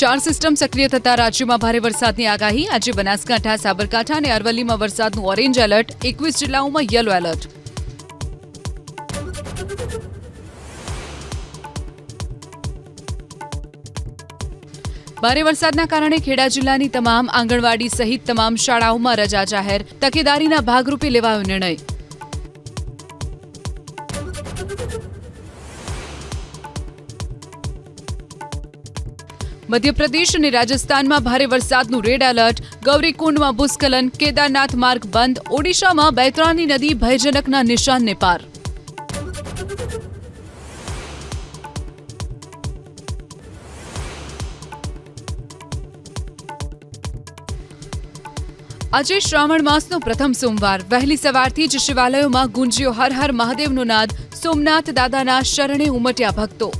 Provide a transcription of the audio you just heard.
ચાર સિસ્ટમ સક્રિય થતા રાજ્યમાં ભારે વરસાદની આગાહી. આજે બનાસકાંઠા, સાબરકાંઠા અને અરવલ્લીમાં વરસાદનું ઓરેન્જ એલર્ટ. એકવીસ જિલ્લાઓમાં યલો એલર્ટ. ભારે વરસાદના કારણે ખેડા જિલ્લાની તમામ આંગણવાડી સહિત તમામ શાળાઓમાં રજા જાહેર. તકેદારીના ભાગરૂપે લેવાયો નિર્ણય. મધ્યપ્રદેશ અને રાજસ્થાનમાં ભારે વરસાદનું રેડ એલર્ટ. ગૌરીકુંડમાં ભૂસ્ખલન. કેદારનાથ માર્ગ બંધ. ઓડિશામાં બૈતરાની નદી ભયજનકના નિશાનને પાર. આજે શ્રાવણ માસનો પ્રથમ સોમવાર. વહેલી સવારથી જ શિવાલયોમાં ગુંજ્યો હર હર મહાદેવનો નાદ. સોમનાથ દાદાના શરણે ઉમટ્યા ભક્તો.